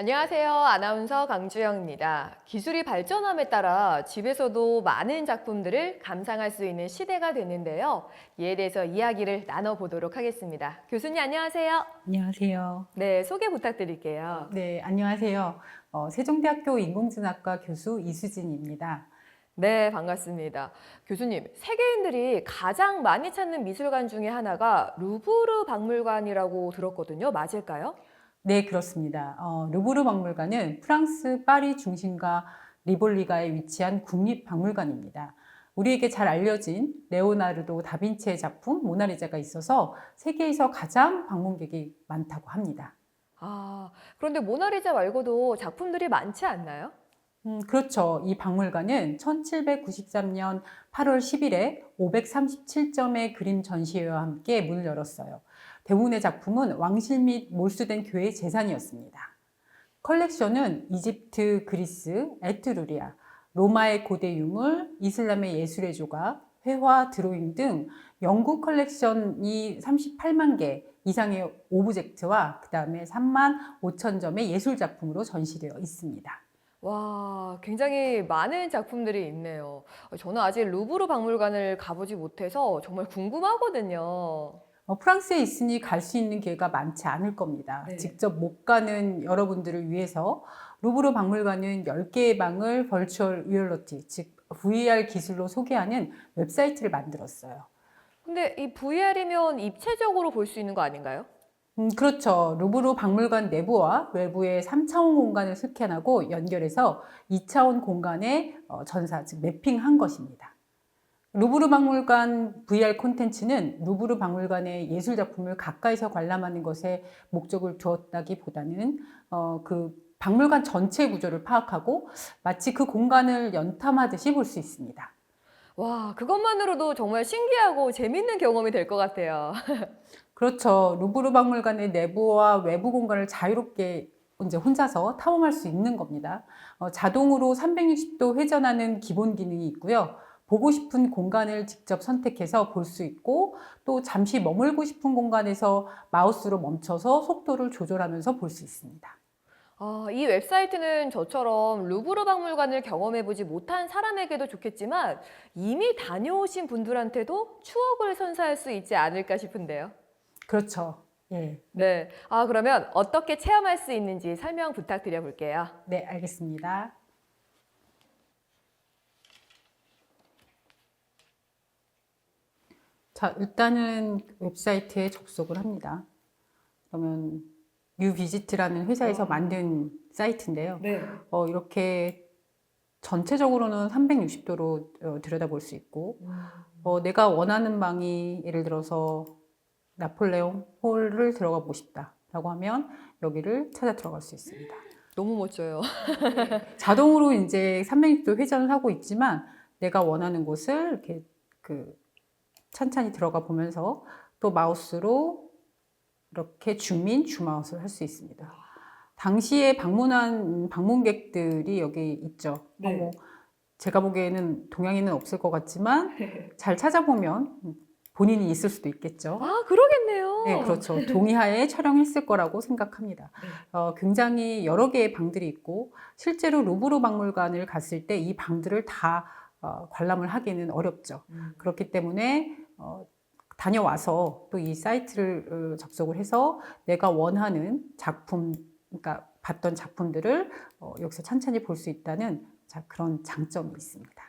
안녕하세요. 아나운서 강주영입니다. 기술이 발전함에 따라 집에서도 많은 작품들을 감상할 수 있는 시대가 됐는데요. 이에 대해서 이야기를 나눠보도록 하겠습니다. 교수님 안녕하세요. 안녕하세요. 네, 소개 부탁드릴게요. 네, 안녕하세요. 어, 세종대학교 인공지능학과 교수 이수진입니다. 네, 반갑습니다. 교수님, 세계인들이 가장 많이 찾는 미술관 중에 하나가 루브르 박물관이라고 들었거든요. 맞을까요? 네, 그렇습니다. 어, 루브르 박물관은 프랑스 파리 중심가 리볼리가에 위치한 국립박물관입니다. 우리에게 잘 알려진 레오나르도 다빈치의 작품 모나리자가 있어서 세계에서 가장 방문객이 많다고 합니다. 아, 그런데 모나리자 말고도 작품들이 많지 않나요? 음, 그렇죠. 이 박물관은 1793년 8월 10일에 537점의 그림 전시회와 함께 문을 열었어요. 대부분의 작품은 왕실 및 몰수된 교회의 재산이었습니다. 컬렉션은 이집트, 그리스, 에트루리아, 로마의 고대 유물, 이슬람의 예술의 조각, 회화, 드로잉 등 영국 컬렉션이 38만 개 이상의 오브젝트와 그 다음에 3만 5천 점의 예술 작품으로 전시되어 있습니다. 와, 굉장히 많은 작품들이 있네요. 저는 아직 루브르 박물관을 가보지 못해서 정말 궁금하거든요. 어, 프랑스에 있으니 갈 수 있는 기회가 많지 않을 겁니다. 네. 직접 못 가는 여러분들을 위해서 루브르 박물관은 10개의 방을 버추얼 리얼리티, 즉 VR 기술로 소개하는 웹사이트를 만들었어요. 근데 이 VR이면 입체적으로 볼 수 있는 거 아닌가요? 음, 그렇죠. 루브르 박물관 내부와 외부의 3차원 공간을 스캔하고 연결해서 2차원 공간에 어, 전사, 즉 매핑한 것입니다. 루브르 박물관 VR 콘텐츠는 루브르 박물관의 예술 작품을 가까이서 관람하는 것에 목적을 두었다기보다는 어, 그 박물관 전체 구조를 파악하고 마치 그 공간을 연탐하듯이 볼 수 있습니다. 와, 그것만으로도 정말 신기하고 재밌는 경험이 될 것 같아요. 그렇죠. 루브르 박물관의 내부와 외부 공간을 자유롭게 이제 혼자서 탐험할 수 있는 겁니다. 어, 자동으로 360도 회전하는 기본 기능이 있고요. 보고 싶은 공간을 직접 선택해서 볼 수 있고 또 잠시 머물고 싶은 공간에서 마우스로 멈춰서 속도를 조절하면서 볼 수 있습니다. 아, 이 웹사이트는 저처럼 루브르 박물관을 경험해보지 못한 사람에게도 좋겠지만 이미 다녀오신 분들한테도 추억을 선사할 수 있지 않을까 싶은데요. 그렇죠. 예. 네. 아, 그러면 어떻게 체험할 수 있는지 설명 부탁드려 볼게요. 네, 알겠습니다. 자, 일단은 웹사이트에 접속을 합니다. 그러면 뉴비지트라는 회사에서 만든 사이트인데요. 네. 어, 이렇게 전체적으로는 360도로 들여다볼 수 있고, 어, 내가 원하는 방이 예를 들어서 나폴레옹 홀을 들어가 보고 싶다라고 하면 여기를 찾아 들어갈 수 있습니다. 너무 멋져요. 자동으로 이제 360도 회전을 하고 있지만 내가 원하는 곳을 이렇게 그 찬찬히 들어가 보면서 또 마우스로 이렇게 줌인, 줌아웃을 할 수 있습니다. 당시에 방문한 방문객들이 여기 있죠. 네. 어, 뭐 제가 보기에는 동양인은 없을 것 같지만 잘 찾아보면 본인이 있을 수도 있겠죠. 아, 그러겠네요. 네, 그렇죠. 동의하에 촬영했을 거라고 생각합니다. 네. 어, 굉장히 여러 개의 방들이 있고 실제로 루브르 박물관을 갔을 때 이 방들을 다 어, 관람을 하기는 어렵죠. 음. 그렇기 때문에 어, 다녀와서 또 이 사이트를 어, 접속을 해서 내가 원하는 작품, 그러니까 봤던 작품들을 어, 여기서 찬찬히 볼 수 있다는 자, 그런 장점이 있습니다.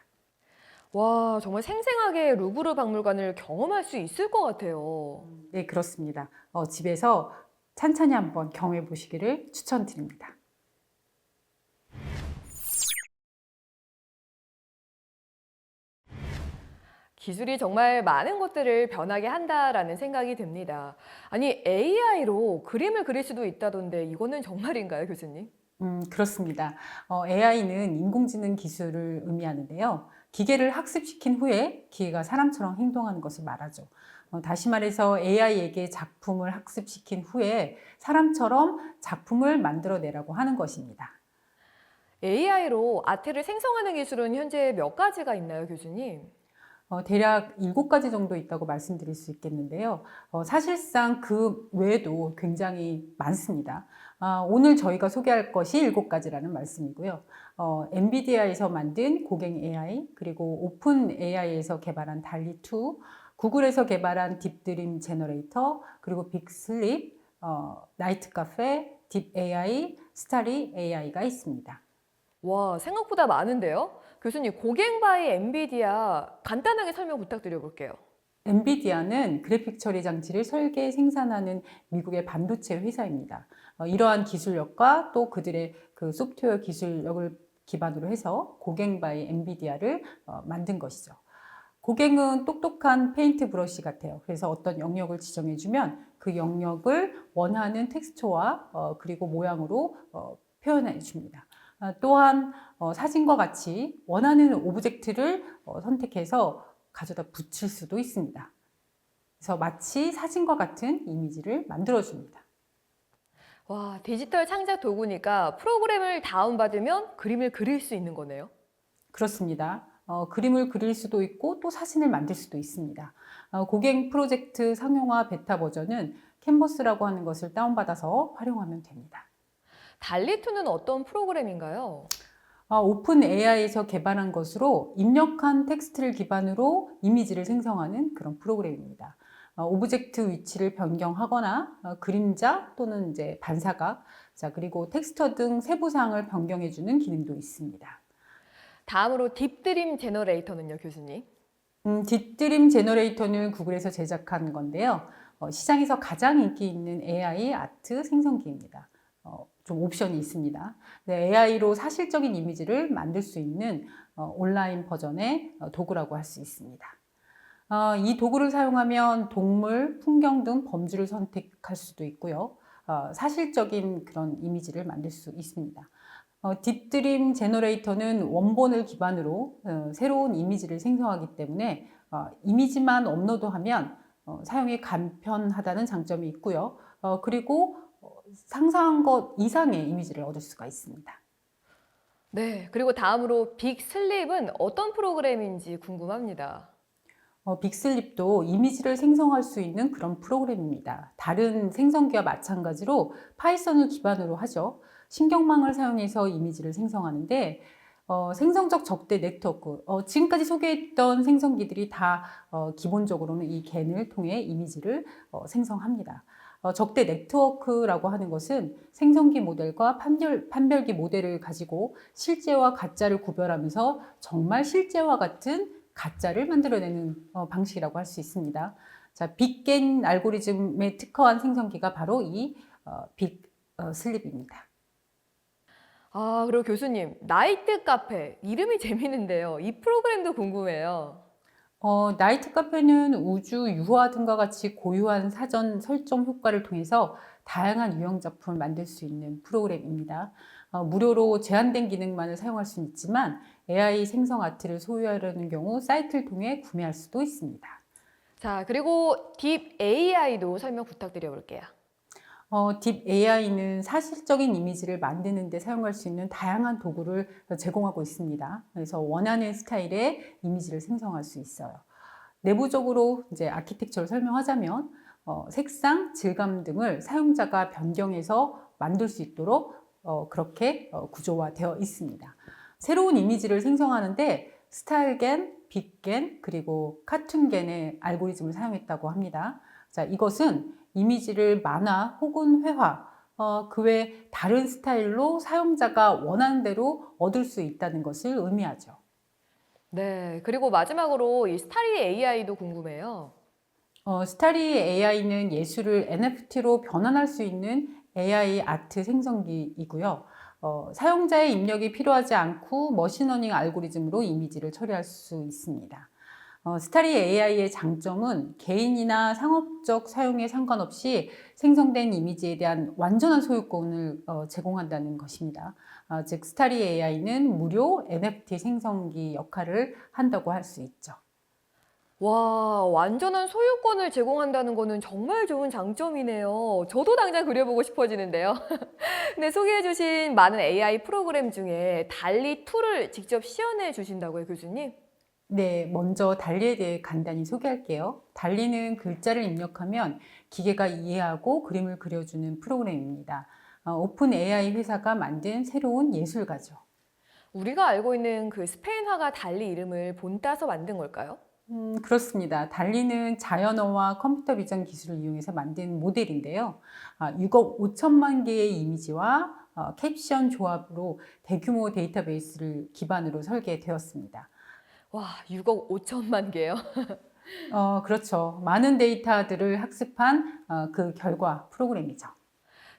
와, 정말 생생하게 루브르 박물관을 경험할 수 있을 것 같아요. 네, 그렇습니다. 어, 집에서 찬찬히 한번 경험해 보시기를 추천드립니다. 기술이 정말 많은 것들을 변하게 한다라는 생각이 듭니다. 아니, AI로 그림을 그릴 수도 있다던데 이거는 정말인가요, 교수님? 음, 그렇습니다. 어, AI는 인공지능 기술을 의미하는데요. 기계를 학습시킨 후에 기계가 사람처럼 행동하는 것을 말하죠. 어, 다시 말해서 AI에게 작품을 학습시킨 후에 사람처럼 작품을 만들어내라고 하는 것입니다. AI로 아트를 생성하는 기술은 현재 몇 가지가 있나요, 교수님? 어, 대략 7가지 정도 있다고 말씀드릴 수 있겠는데요. 어, 사실상 그 외에도 굉장히 많습니다. 아, 오늘 저희가 소개할 것이 7가지라는 말씀이고요. 어, 엔비디아에서 만든 고갱 AI, 그리고 오픈 AI에서 개발한 달리2, 구글에서 개발한 딥드림 제너레이터, 그리고 빅슬립, 어, 나이트 카페, 딥 AI, 스타리 AI가 있습니다. 와, 생각보다 많은데요? 교수님, 고갱 바이 엔비디아 간단하게 설명 부탁드려 볼게요. 엔비디아는 그래픽 처리 장치를 설계 생산하는 미국의 반도체 회사입니다. 어, 이러한 기술력과 또 그들의 그 소프트웨어 기술력을 기반으로 해서 고갱 바이 엔비디아를 어, 만든 것이죠. 고갱은 똑똑한 페인트 브러쉬 같아요. 그래서 어떤 영역을 지정해주면 그 영역을 원하는 텍스처와 어, 그리고 모양으로 어, 표현해 줍니다. 아, 또한 어, 사진과 같이 원하는 오브젝트를 어, 선택해서 가져다 붙일 수도 있습니다. 그래서 마치 사진과 같은 이미지를 만들어줍니다. 와, 디지털 창작 도구니까 프로그램을 다운받으면 그림을 그릴 수 있는 거네요. 그렇습니다. 어, 그림을 그릴 수도 있고 또 사진을 만들 수도 있습니다. 어, 고갱 프로젝트 상용화 베타 버전은 캔버스라고 하는 것을 다운받아서 활용하면 됩니다. 달리2는 어떤 프로그램인가요? 어, 오픈 AI에서 개발한 것으로 입력한 텍스트를 기반으로 이미지를 생성하는 그런 프로그램입니다. 어, 오브젝트 위치를 변경하거나 어, 그림자 또는 이제 반사각, 자 그리고 텍스처 등 세부 사항을 변경해주는 기능도 있습니다. 다음으로 딥드림 제너레이터는요, 교수님? 음, 딥드림 제너레이터는 구글에서 제작한 건데요. 어, 시장에서 가장 인기 있는 AI 아트 생성기입니다. 어, 좀 옵션이 있습니다. 네, AI로 사실적인 이미지를 만들 수 있는 어, 온라인 버전의 어, 도구라고 할 수 있습니다. 어, 이 도구를 사용하면 동물, 풍경 등 범주를 선택할 수도 있고요. 어, 사실적인 그런 이미지를 만들 수 있습니다. 어, 딥드림 제너레이터는 원본을 기반으로 어, 새로운 이미지를 생성하기 때문에 어, 이미지만 업로드하면 어, 사용이 간편하다는 장점이 있고요. 어, 그리고 어, 상상한 것 이상의 이미지를 얻을 수가 있습니다. 네, 그리고 다음으로 빅슬립은 어떤 프로그램인지 궁금합니다. 어, 빅슬립도 이미지를 생성할 수 있는 그런 프로그램입니다. 다른 생성기와 마찬가지로 파이썬을 기반으로 하죠. 신경망을 사용해서 이미지를 생성하는데 어, 생성적 적대 네트워크, 어, 지금까지 소개했던 생성기들이 다 어, 기본적으로는 이 겐을 통해 이미지를 어, 생성합니다. 어, 적대 네트워크라고 하는 것은 생성기 모델과 판별, 판별기 모델을 가지고 실제와 가짜를 구별하면서 정말 실제와 같은 가짜를 만들어내는 어, 방식이라고 할 수 있습니다. 자, 빅겐 알고리즘에 특화한 생성기가 바로 이 어, 빅 어, 슬립입니다. 아, 그리고 교수님, 나이트 카페. 이름이 재밌는데요. 이 프로그램도 궁금해요. 어, 나이트 카페는 우주 유화 등과 같이 고유한 사전 설정 효과를 통해서 다양한 유형 작품을 만들 수 있는 프로그램입니다. 어, 무료로 제한된 기능만을 사용할 수는 있지만 AI 생성 아트를 소유하려는 경우 사이트를 통해 구매할 수도 있습니다. 자, 그리고 딥 AI도 설명 부탁드려 볼게요. 어, 딥 AI는 사실적인 이미지를 만드는 데 사용할 수 있는 다양한 도구를 제공하고 있습니다. 그래서 원하는 스타일의 이미지를 생성할 수 있어요. 내부적으로 이제 아키텍처를 설명하자면 어, 색상, 질감 등을 사용자가 변경해서 만들 수 있도록 어, 그렇게 어, 구조화되어 있습니다. 새로운 이미지를 생성하는데 스타일겐, 빅겐, 그리고 카툰겐의 알고리즘을 사용했다고 합니다. 자, 이것은 이미지를 만화 혹은 회화, 어, 그 외 다른 스타일로 사용자가 원하는 대로 얻을 수 있다는 것을 의미하죠. 네, 그리고 마지막으로 이 스타리 AI도 궁금해요. 어, 스타리 AI는 예술을 NFT로 변환할 수 있는 AI 아트 생성기이고요. 어, 사용자의 입력이 필요하지 않고 머신러닝 알고리즘으로 이미지를 처리할 수 있습니다. 어, 스타리 AI의 장점은 개인이나 상업적 사용에 상관없이 생성된 이미지에 대한 완전한 소유권을 어, 제공한다는 것입니다. 어, 즉, 스타리 AI는 무료 NFT 생성기 역할을 한다고 할 수 있죠. 와, 완전한 소유권을 제공한다는 거는 정말 좋은 장점이네요. 저도 당장 그려보고 싶어지는데요. 근데 소개해주신 많은 AI 프로그램 중에 달리 2를 직접 시연해 주신다고요, 교수님? 네, 먼저 달리에 대해 간단히 소개할게요. 달리는 글자를 입력하면 기계가 이해하고 그림을 그려주는 프로그램입니다. 어, 오픈 AI 회사가 만든 새로운 예술가죠. 우리가 알고 있는 그 스페인화가 달리 이름을 본따서 만든 걸까요? 음, 그렇습니다. 달리는 자연어와 컴퓨터 비전 기술을 이용해서 만든 모델인데요. 아, 6억 5천만 개의 이미지와 어, 캡션 조합으로 대규모 데이터베이스를 기반으로 설계되었습니다. 와, 6억 5천만 개요. 어, 그렇죠. 많은 데이터들을 학습한 어, 그 결과 프로그램이죠.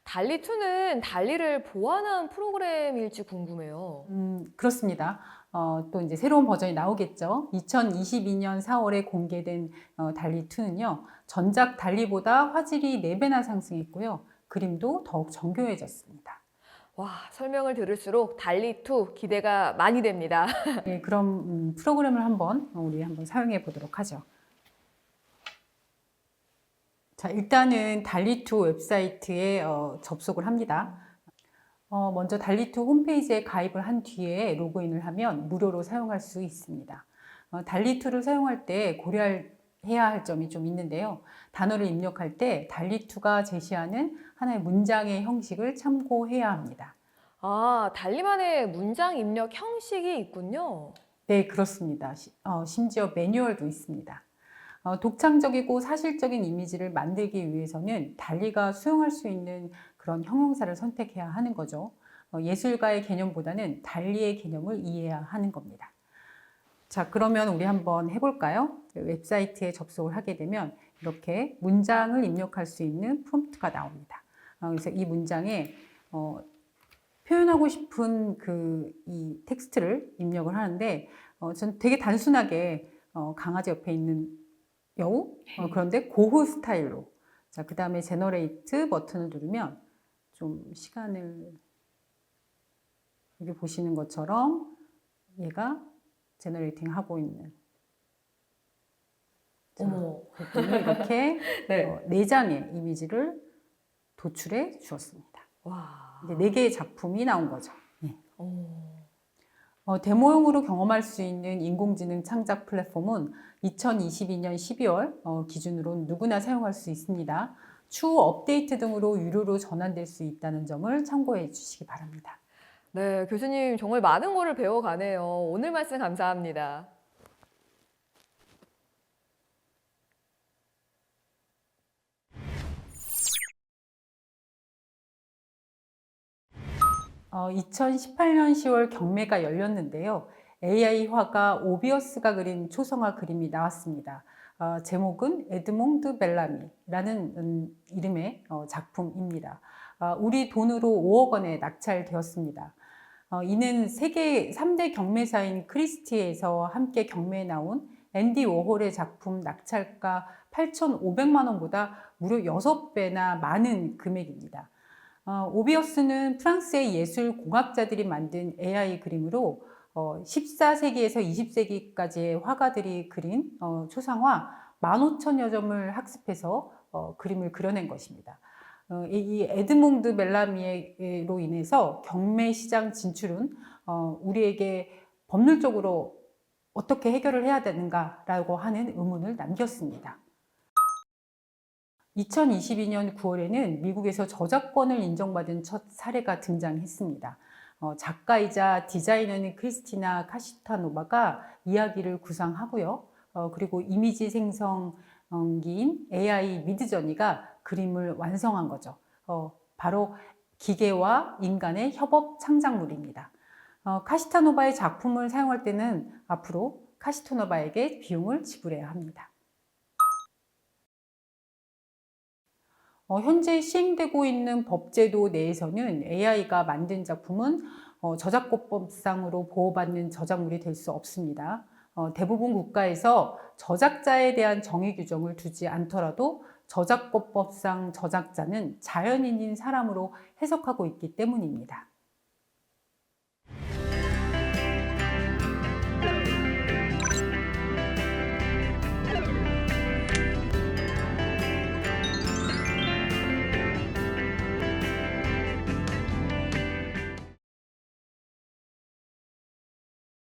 달리2는 달리를 보완한 프로그램일지 궁금해요. 음, 그렇습니다. 어, 또 이제 새로운 버전이 나오겠죠. 2022년 4월에 공개된 어, 달리2는요, 전작 달리보다 화질이 4배나 상승했고요. 그림도 더욱 정교해졌습니다. 와, 설명을 들을수록 달리2 기대가 많이 됩니다. 네, 그럼 음, 프로그램을 한번 우리 한번 사용해 보도록 하죠. 자, 일단은 달리2 웹사이트에 어, 접속을 합니다. 어, 먼저 달리2 홈페이지에 가입을 한 뒤에 로그인을 하면 무료로 사용할 수 있습니다. 어, 달리2를 사용할 때 고려해야 할 점이 좀 있는데요. 단어를 입력할 때 달리2가 제시하는 하나의 문장의 형식을 참고해야 합니다. 아, 달리만의 문장 입력 형식이 있군요. 네, 그렇습니다. 시- 어, 심지어 매뉴얼도 있습니다. 어, 독창적이고 사실적인 이미지를 만들기 위해서는 달리가 수용할 수 있는 그런 형용사를 선택해야 하는 거죠. 어, 예술가의 개념보다는 달리의 개념을 이해해야 하는 겁니다. 자, 그러면 우리 한번 해볼까요? 웹사이트에 접속을 하게 되면 이렇게 문장을 입력할 수 있는 프롬프트가 나옵니다. 어, 그래서 이 문장에 어, 표현하고 싶은 그 이 텍스트를 입력을 하는데 어, 전 되게 단순하게 어, 강아지 옆에 있는 여우 어, 그런데 고흐 스타일로 자 그 다음에 제너레이트 버튼을 누르면 좀 시간을 여기 보시는 것처럼 얘가 제너레이팅 하고 있는 자, 어머. 그랬더니 이렇게 네. 어, 네 장의 이미지를 도출해 주었습니다. 와. 이제 네 개의 작품이 나온 거죠. 어. 어, 데모용으로 경험할 수 있는 인공지능 창작 플랫폼은 2022년 12월 어, 기준으로 누구나 사용할 수 있습니다. 추후 업데이트 등으로 유료로 전환될 수 있다는 점을 참고해 주시기 바랍니다. 네, 교수님 정말 많은 거를 배워가네요. 오늘 말씀 감사합니다. 어, 2018년 10월 경매가 열렸는데요. AI 화가 오비어스가 그린 초성화 그림이 나왔습니다. 어, 제목은 에드몽드 벨라미라는 음, 이름의 어, 작품입니다. 어, 우리 돈으로 5억 원에 낙찰되었습니다. 어, 이는 세계 3대 경매사인 크리스티에서 함께 경매에 나온 앤디 워홀의 작품 낙찰가 8,500만 원보다 무려 6배나 많은 금액입니다. 어, 오비어스는 프랑스의 예술 공학자들이 만든 AI 그림으로 어, 14세기에서 20세기까지의 화가들이 그린 어, 초상화 15,000여 점을 학습해서 어, 그림을 그려낸 것입니다. 어, 이, 이 에드몽드 멜라미에로 인해서 경매 시장 진출은 어, 우리에게 법률적으로 어떻게 해결을 해야 되는가라고 하는 의문을 남겼습니다. 2022년 9월에는 미국에서 저작권을 인정받은 첫 사례가 등장했습니다. 어, 작가이자 디자이너인 크리스티나 카시타노바가 이야기를 구상하고요. 어, 그리고 이미지 생성기인 AI 미드저니가 그림을 완성한 거죠. 어, 바로 기계와 인간의 협업 창작물입니다. 어, 카시타노바의 작품을 사용할 때는 앞으로 카시타노바에게 비용을 지불해야 합니다. 어, 현재 시행되고 있는 법제도 내에서는 AI가 만든 작품은 어, 저작권법상으로 보호받는 저작물이 될 수 없습니다. 어, 대부분 국가에서 저작자에 대한 정의 규정을 두지 않더라도 저작권법상 저작자는 자연인인 사람으로 해석하고 있기 때문입니다.